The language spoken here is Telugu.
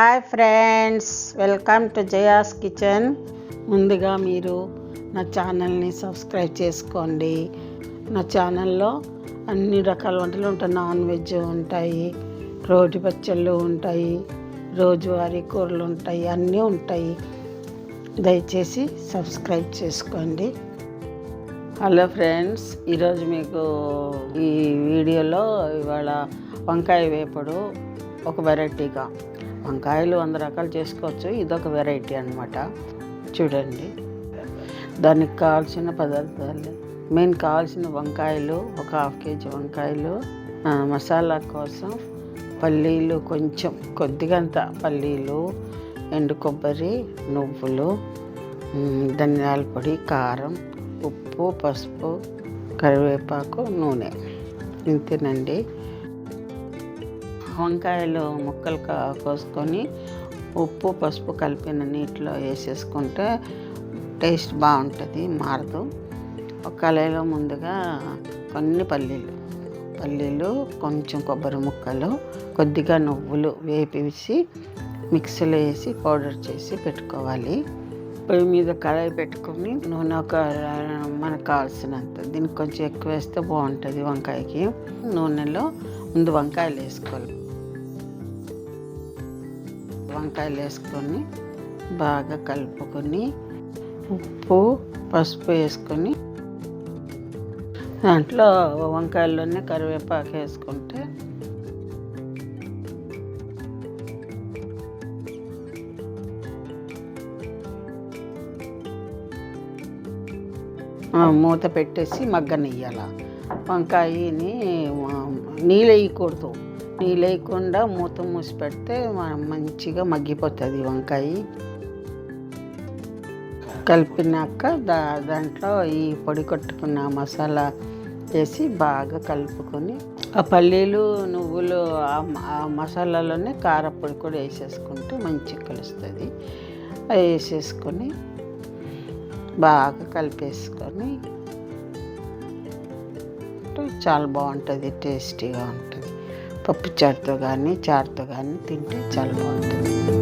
Hi friends welcome to Jaya's kitchen. ముందుగా మీరు నా ఛానల్ని సబ్స్క్రైబ్ చేసుకోండి. నా ఛానల్లో అన్ని రకాల వంటలు ఉంటాయి. నాన్ వెజ్ ఉంటాయి రోటి పచ్చళ్ళు ఉంటాయి రోజువారీ కూరలు ఉంటాయి అన్నీ ఉంటాయి. దయచేసి సబ్స్క్రైబ్ చేసుకోండి. హలో ఫ్రెండ్స్ ఈరోజు మీకు ఈ వీడియోలో ఇవాళ వంకాయ వేపుడు ఒక వెరైటీగా. వంకాయలు వంద రకాలు చేసుకోవచ్చు. ఇదొక వెరైటీ అనమాట చూడండి. దానికి కావాల్సిన పదార్థాలు మెయిన్ కావాల్సిన వంకాయలు ఒక హాఫ్ కేజీ వంకాయలు మసాలా కోసం పల్లీలు కొంచెం కొద్దిగంత పల్లీలు ఎండు కొబ్బరి నువ్వులు ధనియాల పొడి కారం ఉప్పు పసుపు కరివేపాకు నూనె. ఇంతేనండి వంకాయలు ముక్కలు కోసుకొని ఉప్పు పసుపు కలిపిన నీటిలో వేసేసుకుంటే టేస్ట్ బాగుంటుంది మారదు. ఒక కళాయిలో ముందుగా కొన్ని పల్లీలు పల్లీలు కొంచెం కొబ్బరి ముక్కలు కొద్దిగా నువ్వులు వేపించి మిక్సీలో వేసి పౌడర్ చేసి పెట్టుకోవాలి. పొయ్యి మీద కళాయి పెట్టుకొని నూనె ఒక మనకు కావాల్సినంత దీనికి కొంచెం ఎక్కువ వేస్తే బాగుంటుంది వంకాయకి. నూనెలో ముందు వంకాయలు వేసుకోవాలి. వంకాయలు వేసుకొని బాగా కలుపుకొని ఉప్పు పసుపు వేసుకొని దాంట్లో వంకాయల్లోనే కరివేపాకు వేసుకుంటే మూత పెట్టేసి మగ్గనియ్యాల. వంకాయని నీళ్ళు వేయకూడదు. నీళ్ళు లేకుండా మూత మూసి పెడితే మంచిగా మగ్గిపోతుంది వంకాయ. కలిపినాక దా దాంట్లో ఈ పొడి కొట్టుకున్న మసాలా వేసి బాగా కలుపుకొని ఆ పల్లీలు నువ్వులు ఆ మసాలాలోనే కారపొడి కూడా వేసేసుకుంటే మంచిగా కలుస్తుంది. అవి వేసేసుకొని బాగా కలిపేసుకొని చాలా బాగుంటుంది టేస్టీగా ఉంటుంది. పప్పు చారుతో కానీ చారుతో కానీ తింటే చాలా బాగుంటుంది.